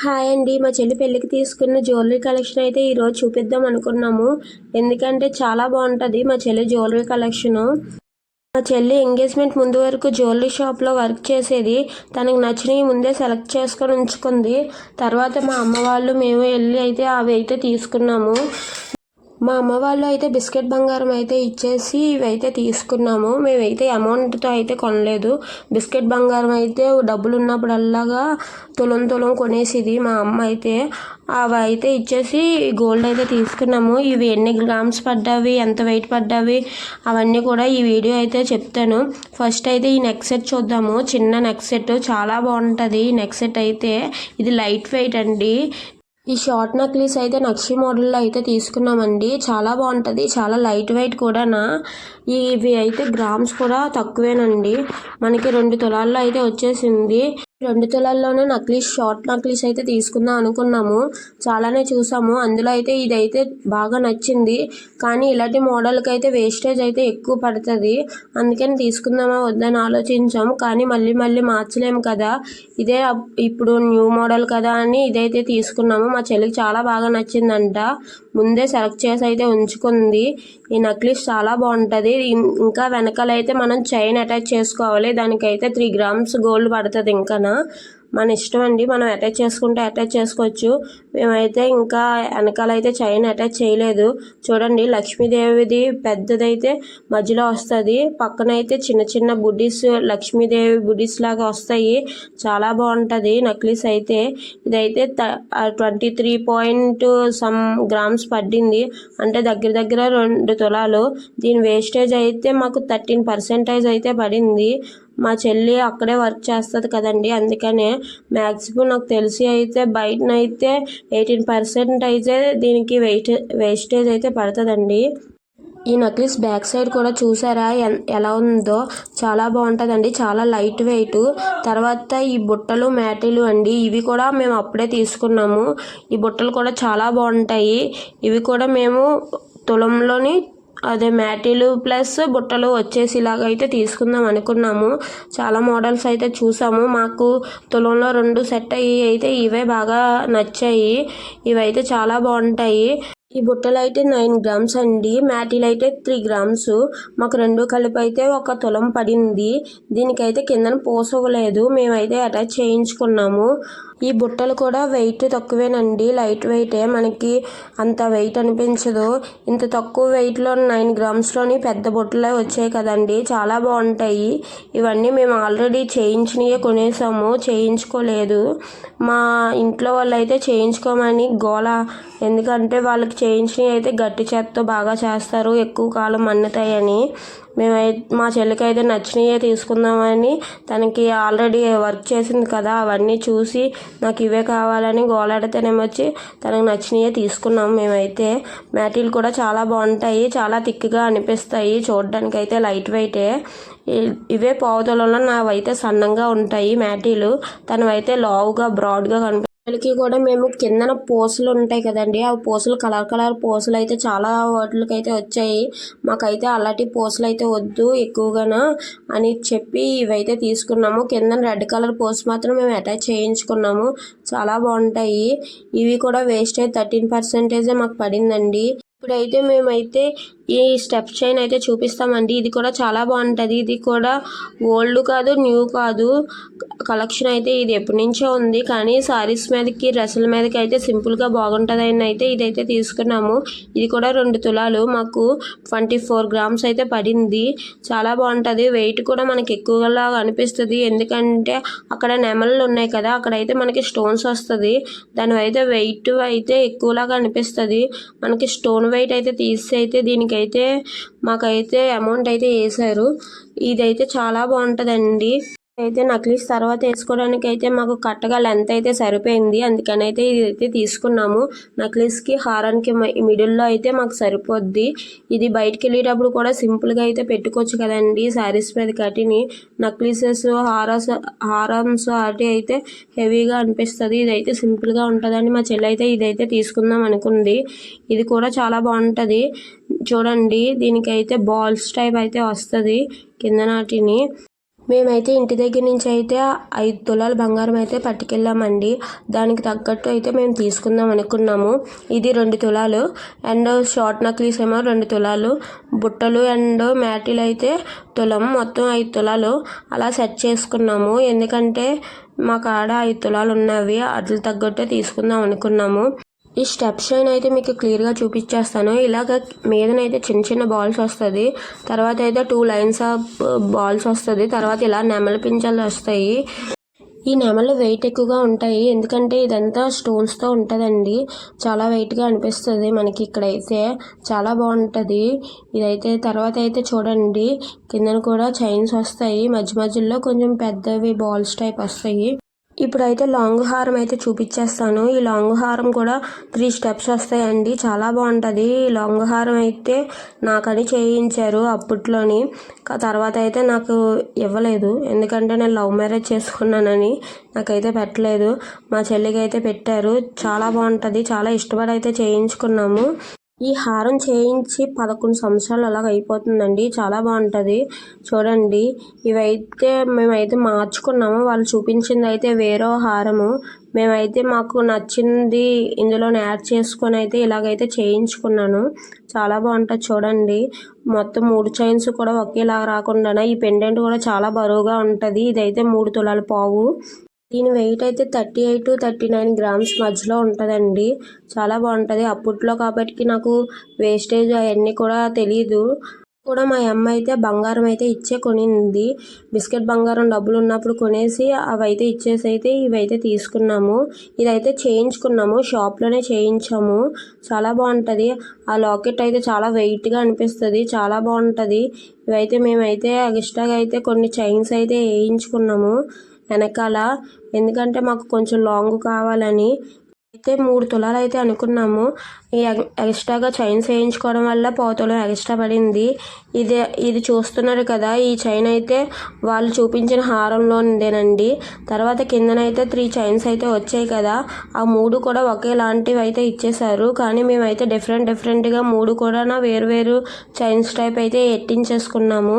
Hi అండి. మా చెల్లి పెళ్ళికి తీసుకున్న జ్యువెలరీ కలెక్షన్ అయితే ఈరోజు చూపిద్దాం అనుకున్నాము. ఎందుకంటే చాలా బాగుంటుంది మా చెల్లి జ్యువెలరీ కలెక్షను. మా చెల్లి ఎంగేజ్మెంట్ ముందు వరకు జ్యువెలరీ షాప్లో వర్క్ చేసేది. తనకు నచ్చినవి ముందే సెలెక్ట్ చేసుకొని ఉంచుకుంది. తర్వాత మా అమ్మ వాళ్ళు మేము వెళ్ళి అయితే అవి అయితే తీసుకున్నాము. మా అమ్మ వాళ్ళు అయితే బిస్కెట్ బంగారం అయితే ఇచ్చేసి ఇవైతే తీసుకున్నాము. మేమైతే అమౌంట్తో అయితే కొనలేదు. బిస్కెట్ బంగారం అయితే డబ్బులు ఉన్నప్పుడల్లాగా తులం తులం కొనేసిది మా అమ్మ అయితే. అవి అయితే ఇచ్చేసి గోల్డ్ అయితే తీసుకున్నాము. ఇవి ఎన్ని గ్రామ్స్ పడ్డావి ఎంత వెయిట్ పడ్డావి అవన్నీ కూడా ఈ వీడియో అయితే చెప్తాను. ఫస్ట్ అయితే ఈ నెక్ సెట్ చూద్దాము. చిన్న నెక్ సెట్ చాలా బాగుంటుంది. ఈ నెక్ సెట్ అయితే ఇది లైట్ వెయిట్ అండి. ఈ షార్ట్ నక్లీస్ అయితే నక్షి మోడల్లో అయితే తీసుకున్నామండి. చాలా బాగుంటుంది. చాలా లైట్ వెయిట్ కూడానా. ఇవి అయితే గ్రామ్స్ కూడా తక్కువేనండి. మనకి రెండు తులాల్లో అయితే వచ్చేసింది. రెండు తులాల్లోనే నక్లీస్ షార్ట్ నక్లీస్ అయితే తీసుకుందాం అనుకున్నాము. చాలానే చూసాము. అందులో అయితే ఇదైతే బాగా నచ్చింది. కానీ ఇలాంటి మోడల్కి అయితే వేస్టేజ్ అయితే ఎక్కువ పడుతుంది. అందుకని తీసుకుందామా వద్దని ఆలోచించాం. కానీ మళ్ళీ మళ్ళీ మార్చలేము కదా. ఇదే ఇప్పుడు న్యూ మోడల్ కదా అని ఇదైతే తీసుకున్నాము. మా చెల్లికి చాలా బాగా నచ్చిందంట. ముందే సెలెక్ట్ చేసి అయితే ఉంచుకుంది. ఈ నక్లీస్ చాలా బాగుంటుంది. ఇంకా వెనకాలైతే మనం చైన్ అటాచ్ చేసుకోవాలి. దానికైతే త్రీ గ్రామ్స్ గోల్డ్ పడుతుంది ఇంకా మన ఇష్టం అండి. మనం అటాచ్ చేసుకుంటే అటాచ్ చేసుకోవచ్చు. మేమైతే ఇంకా వెనకాల అయితే చైన్ అటాచ్ చేయలేదు. చూడండి లక్ష్మీదేవిది పెద్దదైతే మధ్యలో వస్తుంది. పక్కన అయితే చిన్న చిన్న బుడ్డీస్ లక్ష్మీదేవి బుడ్డీస్ లాగా వస్తాయి. చాలా బాగుంటుంది నక్లీస్ అయితే. ఇదైతే twenty three point some grams పడింది అంటే దగ్గర దగ్గర రెండు తులాలు. దీని వేస్టేజ్ అయితే మాకు థర్టీన్ పర్సెంటేజ్ అయితే పడింది. మా చెల్లి అక్కడే వర్క్ చేస్తుంది కదండి. అందుకనే మ్యాక్సిమం నాకు తెలిసి అయితే బయటనైతే ఎయిటీన్ పర్సెంట్ అయితే దీనికి వెయిట్ వేస్టేజ్ అయితే పడుతుందండి. ఈ నక్లీస్ బ్యాక్ సైడ్ కూడా చూసారా? ఎలా ఉందో? చాలా బాగుంటుందండి. చాలా లైట్ వెయిట్. తర్వాత ఈ బుట్టలు మ్యాటీలు అండి. ఇవి కూడా మేము అప్పుడే తీసుకున్నాము. ఈ బుట్టలు కూడా చాలా బాగుంటాయి. ఇవి కూడా మేము తులంలోని అదే మ్యాటీలు ప్లస్ బుట్టలు వచ్చేసి ఇలాగైతే అయితే తీసుకుందాం అనుకున్నాము. చాలా మోడల్స్ అయితే చూసాము. మాకు తులంలో రెండు సెట్ అయ్యి అయితే ఇవే బాగా నచ్చాయి. ఇవైతే చాలా బాగుంటాయి. ఈ బుట్టలు అయితే నైన్ గ్రామ్స్ అండి. మ్యాటీలు అయితే త్రీ గ్రామ్స్. మాకు రెండు కలిపి అయితే ఒక తులం పడింది. దీనికైతే కిందన పోసవలేదు మేమైతే అటాచ్ చేయించుకున్నాము. ఈ బుట్టలు కూడా వెయిట్ తక్కువేనండి. లైట్ వెయిటే మనకి అంత వెయిట్ అనిపించదు. ఇంత తక్కువ వెయిట్లో నైన్ గ్రామ్స్లోని పెద్ద బుట్టలే వచ్చాయి కదండి. చాలా బాగుంటాయి. ఇవన్నీ మేము ఆల్రెడీ చేయించినవి కొనేసాము. చేయించుకోలేదు. మా ఇంట్లో వాళ్ళు అయితే చేయించుకోమని గోల. ఎందుకంటే వాళ్ళకి చేయించినవి అయితే గట్టి చేత్తో బాగా చేస్తారు. ఎక్కువ కాలం మన్నుతాయని. మేమైతే మా చెల్లికి అయితే నచ్చినవే తీసుకుందామని తనకి ఆల్రెడీ వర్క్ చేసింది కదా అవన్నీ చూసి నాకు ఇవే కావాలని గోలాడితేనేమొచ్చి తనకు నచ్చినవే తీసుకున్నాం మేమైతే. మ్యాటీలు కూడా చాలా బాగుంటాయి చాలా థిక్గా అనిపిస్తాయి చూడడానికి అయితే లైట్ వెయిటే. ఇవే పావుతలలో నావైతే సన్నంగా ఉంటాయి మ్యాటీలు. తనవైతే లావుగా బ్రాడ్గా కనిపి పిల్లలకి కూడా మేము కిందన పూసలు ఉంటాయి కదండి. ఆ పూసలు కలర్ కలర్ పూసలు అయితే చాలా వాటికి అయితే వచ్చాయి. మాకైతే అలాంటి పూసలు అయితే వద్దు ఎక్కువగాన అని చెప్పి ఇవైతే తీసుకున్నాము. కిందన రెడ్ కలర్ పూస మాత్రం మేము అటాచ్ చేయించుకున్నాము. చాలా బాగుంటాయి. ఇవి కూడా వేస్ట్ అయ్యి థర్టీన్ పర్సెంటేజే మాకు పడిందండి. ఇప్పుడైతే మేమైతే ఈ స్టెప్ చైన్ అయితే చూపిస్తామండి. ఇది కూడా చాలా బాగుంటుంది. ఇది కూడా ఓల్డ్ కాదు న్యూ కాదు. కలెక్షన్ అయితే ఇది ఎప్పటి నుంచో ఉంది. కానీ సారీస్ మీదకి డ్రెస్సుల మీదకి అయితే సింపుల్గా బాగుంటుందని అయితే ఇదైతే తీసుకున్నాము. ఇది కూడా రెండు తులాలు. మాకు ట్వంటీ ఫోర్ గ్రామ్స్ అయితే పడింది. చాలా బాగుంటుంది. వెయిట్ కూడా మనకి ఎక్కువగా అనిపిస్తుంది. ఎందుకంటే అక్కడ నెమళ్ళు ఉన్నాయి కదా అక్కడైతే మనకి స్టోన్స్ వస్తుంది. దానివైతే వెయిట్ అయితే ఎక్కువలాగా అనిపిస్తుంది. మనకి స్టోన్ వెయిట్ అయితే తీసి అయితే దీనికైతే మాకైతే అమౌంట్ అయితే వేశారు. ఇదైతే చాలా బాగుంటుందండి. అయితే నక్లీస్ తర్వాత వేసుకోవడానికి అయితే మాకు కట్టగా లెంత్ అయితే సరిపోయింది. అందుకని అయితే ఇదైతే తీసుకున్నాము. నక్లీస్కి హారానికి మిడిల్లో అయితే మాకు సరిపోద్ది. ఇది బయటికి వెళ్ళేటప్పుడు కూడా సింపుల్గా అయితే పెట్టుకోవచ్చు కదండి శారీస్ మీద కటిని. నక్లీసెస్ హారస్ హారమ్స్ అటు అయితే హెవీగా అనిపిస్తుంది. ఇదైతే సింపుల్గా ఉంటుందని మా చెల్లి అయితే ఇదైతే తీసుకుందాం అనుకుంది. ఇది కూడా చాలా బాగుంటుంది. చూడండి దీనికైతే బాల్స్ టైప్ అయితే వస్తుంది కింద నాటిని. మేమైతే ఇంటి దగ్గర నుంచి అయితే ఐదు తులాల బంగారం అయితే పట్టుకెళ్ళామండి. దానికి తగ్గట్టు అయితే మేము తీసుకుందాం అనుకున్నాము. ఇది రెండు తులాలు. అండ్ షార్ట్ నక్లీస్ ఏమో రెండు తులాలు. బుట్టలు అండ్ మ్యాటీలు అయితే తులం. మొత్తం ఐదు తులాలు. అలా సెట్ చేసుకున్నాము. ఎందుకంటే మా కాడ ఐదు తులాలు ఉన్నవి. అట్ల తగ్గట్టే తీసుకుందాం అనుకున్నాము. ఈ స్టెప్స్ అయితే మీకు క్లియర్గా చూపించేస్తాను. ఇలాగ మీదనైతే చిన్న చిన్న బాల్స్ వస్తుంది. తర్వాత అయితే టూ లైన్స్ ఆఫ్ బాల్స్ వస్తుంది. తర్వాత ఇలా నెమలి పింఛలు వస్తాయి. ఈ నెమలు వెయిట్ ఎక్కువగా ఉంటాయి. ఎందుకంటే ఇదంతా స్టోన్స్తో ఉంటుందండి. చాలా వెయిట్గా అనిపిస్తుంది మనకి ఇక్కడైతే. చాలా బాగుంటుంది. ఇదైతే తర్వాత అయితే చూడండి. కిందన కూడా చైన్స్ వస్తాయి. మధ్య మధ్యలో కొంచెం పెద్దవి బాల్స్ టైప్ వస్తాయి. ఇప్పుడైతే లాంగ్ హారం అయితే చూపించేస్తాను ఈ లాంగ్ హారం కూడా త్రీ స్టెప్స్ వస్తాయండి. చాలా బాగుంటుంది. ఈ లాంగ్ హారం అయితే నాకని చేయించారు అప్పట్లోని. తర్వాత అయితే నాకు ఇవ్వలేదు. ఎందుకంటే నేను లవ్ మ్యారేజ్ చేసుకున్నానని నాకైతే పెట్టలేదు. మా చెల్లికి అయితే పెట్టారు. చాలా బాగుంటుంది. చాలా ఇష్టపడి అయితే చేయించుకున్నాము. ఈ హారం చేయించి పదకొండు సంవత్సరాలు అలాగ అయిపోతుందండి. చాలా బాగుంటుంది. చూడండి. ఇవైతే మేమైతే మార్చుకున్నాము. వాళ్ళు చూపించింది అయితే వేరే హారము. మేమైతే మాకు నచ్చింది ఇందులో యాడ్ చేసుకొని అయితే ఇలాగైతే చేయించుకున్నాను. చాలా బాగుంటుంది చూడండి. మొత్తం మూడు చైన్స్ కూడా ఒకేలా రాకుండా ఈ పెండెంట్ కూడా చాలా బరువుగా ఉంటుంది. ఇదైతే మూడు తులాల పావు. దీని వెయిట్ అయితే thirty eight thirty nine grams మధ్యలో ఉంటుందండి. చాలా బాగుంటుంది. అప్పట్లో కాబట్టి నాకు వేస్టేజ్ అవన్నీ కూడా తెలియదు కూడా మా అమ్మ అయితే బంగారం అయితే ఇచ్చే కొనింది. బిస్కెట్ బంగారం డబ్బులు ఉన్నప్పుడు కొనేసి అవి అయితే ఇచ్చేసి అయితే ఇవైతే తీసుకున్నాము. ఇదైతే చేయించుకున్నాము. షాప్లోనే చేయించాము. చాలా బాగుంటుంది. ఆ లాకెట్ అయితే చాలా వెయిట్గా అనిపిస్తుంది. చాలా బాగుంటుంది. ఇవైతే మేమైతే ఎక్స్ట్రాగా అయితే కొన్ని చైన్స్ అయితే వేయించుకున్నాము. వెనకాల. ఎందుకంటే మాకు కొంచెం లాంగ్ కావాలని. అయితే మూడు తులాలు అయితే అనుకున్నాము. ఈ ఎగ్- ఎక్స్ట్రాగా చైన్స్ వేయించుకోవడం వల్ల పోతులం ఎక్స్ట్రా పడింది. ఇది ఇది చూస్తున్నారు కదా ఈ చైన్ అయితే వాళ్ళు చూపించిన హారంలోనిదేనండి తర్వాత కిందనైతే త్రీ చైన్స్ అయితే వచ్చాయి కదా ఆ మూడు కూడా ఒకేలాంటివి అయితే ఇచ్చేశారు. కానీ మేమైతే డిఫరెంట్ డిఫరెంట్గా మూడు కూడా వేరు వేరు చైన్స్ టైప్ అయితే ఎట్టించేసుకున్నాము.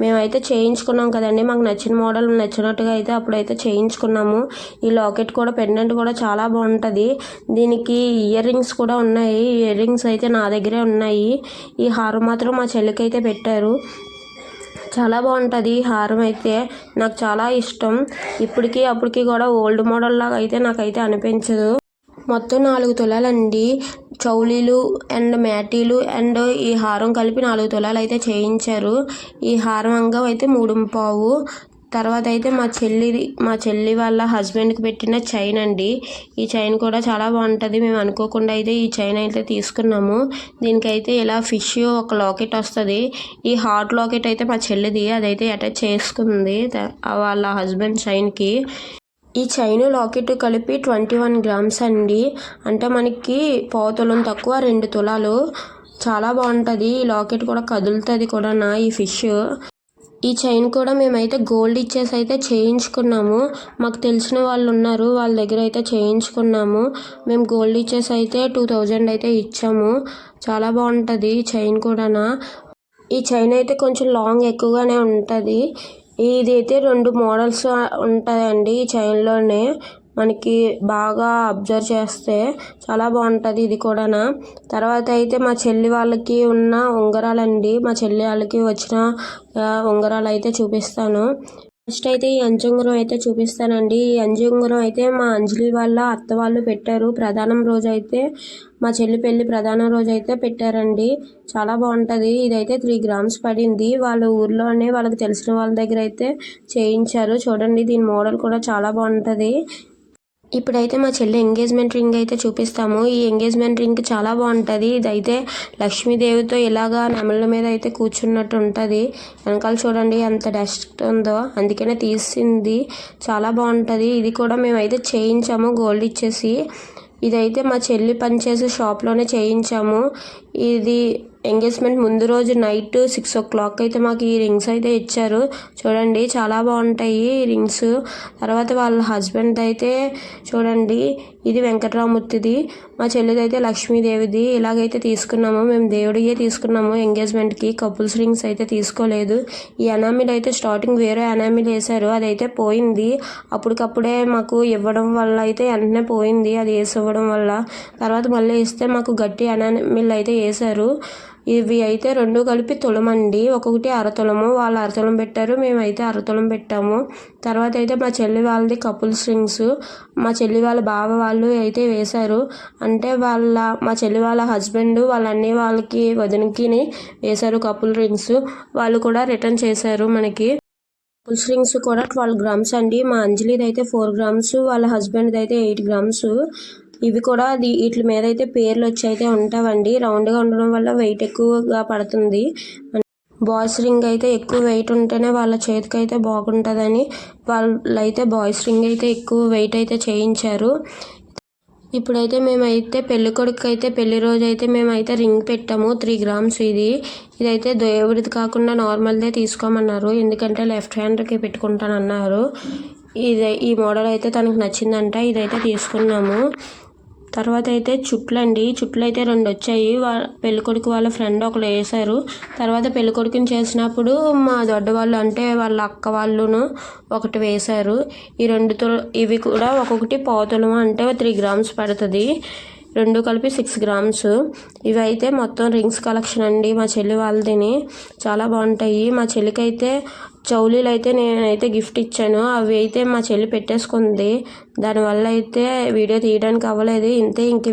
మేమైతే చేయించుకున్నాం కదండి మాకు నచ్చిన మోడల్ నచ్చినట్టుగా అయితే అప్పుడైతే చేయించుకున్నాము. ఈ లాకెట్ కూడా పెండెంట్ కూడా చాలా బాగుంటుంది. దీనికి ఇయర్ రింగ్స్ కూడా ఉన్నాయి. ఇయర్ రింగ్స్ అయితే నా దగ్గరే ఉన్నాయి. ఈ హారం మాత్రం మా చెల్లికి అయితే పెట్టారు. చాలా బాగుంటుంది ఈ హారం అయితే. నాకు చాలా ఇష్టం. ఇప్పటికి అప్పటికి కూడా ఓల్డ్ మోడల్ లాగా అయితే నాకైతే అనిపించదు. మొత్తం నాలుగు తులాలండి. చౌలీలు అండ్ మ్యాటీలు అండ్ ఈ హారం కలిపి నాలుగు తులాలు అయితే చేయించారు. ఈ హారం అంగం అయితే మూడు పావు. తర్వాత అయితే మా చెల్లి మా చెల్లి వాళ్ళ హస్బెండ్కి పెట్టిన చైన్ అండి. ఈ చైన్ కూడా చాలా బాగుంటుంది. మేము అనుకోకుండా అయితే ఈ చైన్ అయితే తీసుకున్నాము. దీనికైతే ఇలా ఫిష్ ఒక లాకెట్ వస్తుంది. ఈ హాట్ లాకెట్ అయితే మా చెల్లిది. అదైతే అటాచ్ చేసుకుంది వాళ్ళ హస్బెండ్ చైన్కి. ఈ చైన్ లాకెట్ కలిపి ట్వంటీ వన్ గ్రామ్స్ అండి. అంటే మనకి పావు తులం తక్కువ రెండు తులాలు. చాలా బాగుంటుంది. ఈ లాకెట్ కూడా కదులుతుంది కూడా నా ఈ ఫిష్. ఈ చైన్ కూడా మేమైతే గోల్డ్ ఇచ్చేసి అయితే చేయించుకున్నాము. మాకు తెలిసిన వాళ్ళు ఉన్నారు వాళ్ళ దగ్గర అయితే చేయించుకున్నాము. మేము గోల్డ్ ఇచ్చేసి అయితే టూ థౌజండ్ అయితే ఇచ్చాము. చాలా బాగుంటుంది ఈ చైన్ కూడానా. ఈ చైన్ అయితే కొంచెం లాంగ్ ఎక్కువగానే ఉంటుంది. ఇది అయితే రెండు మోడల్స్ ఉంటాయండి ఈ చైన్లోనే. మనకి బాగా అబ్జర్వ్ చేస్తే చాలా బాగుంటుంది ఇది కూడానా. తర్వాత అయితే మా చెల్లి వాళ్ళకి ఉన్న ఉంగరాలండి. మా చెల్లి వాళ్ళకి వచ్చిన ఉంగరాలు అయితే చూపిస్తాను. ఫస్ట్ అయితే ఈ అంజుంగరం అయితే చూపిస్తానండి. ఈ అంజుంగరం అయితే మా అంజలి వాళ్ళ అత్త వాళ్ళు పెట్టారు. ప్రధానం రోజు అయితే మా చెల్లి పెళ్ళి ప్రధానం రోజు అయితే పెట్టారండి. చాలా బాగుంటుంది. ఇదైతే త్రీ గ్రామ్స్ పడింది. వాళ్ళ ఊర్లోనే వాళ్ళకి తెలిసిన వాళ్ళ దగ్గర అయితే చేయించారు. చూడండి దీని మోడల్ కూడా చాలా బాగుంటుంది. ఇప్పుడైతే మా చెల్లి ఎంగేజ్మెంట్ రింగ్ అయితే చూపిస్తాము. ఈ ఎంగేజ్మెంట్ రింగ్ చాలా బాగుంటుంది. ఇదైతే లక్ష్మీదేవితో ఇలాగా నెమళ్ళ మీద అయితే కూర్చున్నట్టు ఉంటుంది. వెనకాల చూడండి ఎంత డస్ట్ ఉందో. అందుకనే తీసింది. చాలా బాగుంటుంది. ఇది కూడా మేమైతే చేయించాము గోల్డ్ ఇచ్చేసి. ఇదైతే మా చెల్లి పనిచేసే షాప్లోనే చేయించాము. ఇది ఎంగేజ్మెంట్ ముందు రోజు నైట్ సిక్స్ ఓ క్లాక్ అయితే మాకు ఈ రింగ్స్ అయితే ఇచ్చారు. చూడండి చాలా బాగుంటాయి ఈ రింగ్స్. తర్వాత వాళ్ళ హస్బెండ్ అయితే చూడండి ఇది వెంకట్రామూర్తిది. మా చెల్లిదైతే లక్ష్మీదేవిది. ఇలాగైతే తీసుకున్నాము. మేము దేవుడియే తీసుకున్నాము. ఎంగేజ్మెంట్కి కపుల్స్ రింగ్స్ అయితే తీసుకోలేదు. ఈ అనామిల్ అయితే స్టార్టింగ్ వేరే అనామిల్ వేశారు. అదైతే పోయింది. అప్పటికప్పుడే మాకు ఇవ్వడం వల్ల అయితే వెంటనే పోయింది. అది వేసి ఇవ్వడం వల్ల. తర్వాత మళ్ళీ వేస్తే మాకు గట్టి అనామిల్ అయితే వేశారు. ఇవి అయితే రెండు కలిపి తులమండి. ఒక్కొక్కటి అరతులము వాళ్ళు అరతులం పెట్టారు మేమైతే అరతులం పెట్టాము. తర్వాత అయితే మా చెల్లి వాళ్ళది కపుల్స్ రింగ్స్ మా చెల్లి వాళ్ళ బావ వాళ్ళు అయితే వేశారు. అంటే వాళ్ళ మా చెల్లి వాళ్ళ హస్బెండ్ వాళ్ళ అన్ని వాళ్ళకి వదినకి వేశారు కపుల్ రింగ్స్. వాళ్ళు కూడా రిటర్న్ చేశారు మనకి. కపుల్స్ రింగ్స్ కూడా ట్వెల్వ్ గ్రామ్స్ అండి. మా అంజలిది అయితే ఫోర్ గ్రామ్స్ వాళ్ళ హస్బెండ్ది అయితే ఎయిట్ గ్రామ్స్. ఇవి కూడా అది వీటి మీద అయితే పేర్లు వచ్చి అయితే ఉంటావండి. రౌండ్గా ఉండడం వల్ల వెయిట్ ఎక్కువగా పడుతుంది. బాయ్స్ రింగ్ అయితే ఎక్కువ వెయిట్ ఉంటేనే వాళ్ళ చేతికి అయితే బాగుంటుందని వాళ్ళు అయితే బాయ్స్ రింగ్ అయితే ఎక్కువ వెయిట్ అయితే చేయించారు. ఇప్పుడైతే మేమైతే పెళ్ళి కొడుకు అయితే పెళ్ళి రోజు అయితే మేమైతే రింగ్ పెట్టాము. త్రీ గ్రామ్స్ ఇది. ఇదైతే దేవుడిది కాకుండా నార్మల్దే తీసుకోమన్నారు. ఎందుకంటే లెఫ్ట్ హ్యాండ్కి పెట్టుకుంటానన్నారు. ఇది ఈ మోడల్ అయితే తనకు నచ్చిందంట. ఇదైతే తీసుకున్నాము. తర్వాత అయితే చుట్లు అండి చుట్లు అయితే రెండు వచ్చాయి వాళ్ళ పెళ్ళికొడుకు వాళ్ళ ఫ్రెండ్ ఒకరు వేశారు. తర్వాత పెళ్ళికొడుకుని చేసినప్పుడు మా దొడ్డ వాళ్ళు అంటే వాళ్ళ అక్క వాళ్ళును ఒకటి వేశారు. ఈ రెండు ఇవి కూడా ఒక్కొక్కటి పావుతులం అంటే త్రీ గ్రామ్స్ పడుతుంది. రెండు కలిపి సిక్స్ గ్రామ్స్. ఇవి అయితే మొత్తం రింగ్స్ కలెక్షన్ అండి మా చెల్లి వాళ్ళదిని. చాలా బాగుంటాయి. మా చెల్లికి అయితే చౌలీలు అయితే నేనైతే గిఫ్ట్ ఇచ్చాను. అవి అయితే మా చెల్లి పెట్టేసుకుంది. దానివల్ల అయితే వీడియో తీయడానికి అవ్వలేదు. ఇంతే ఇంక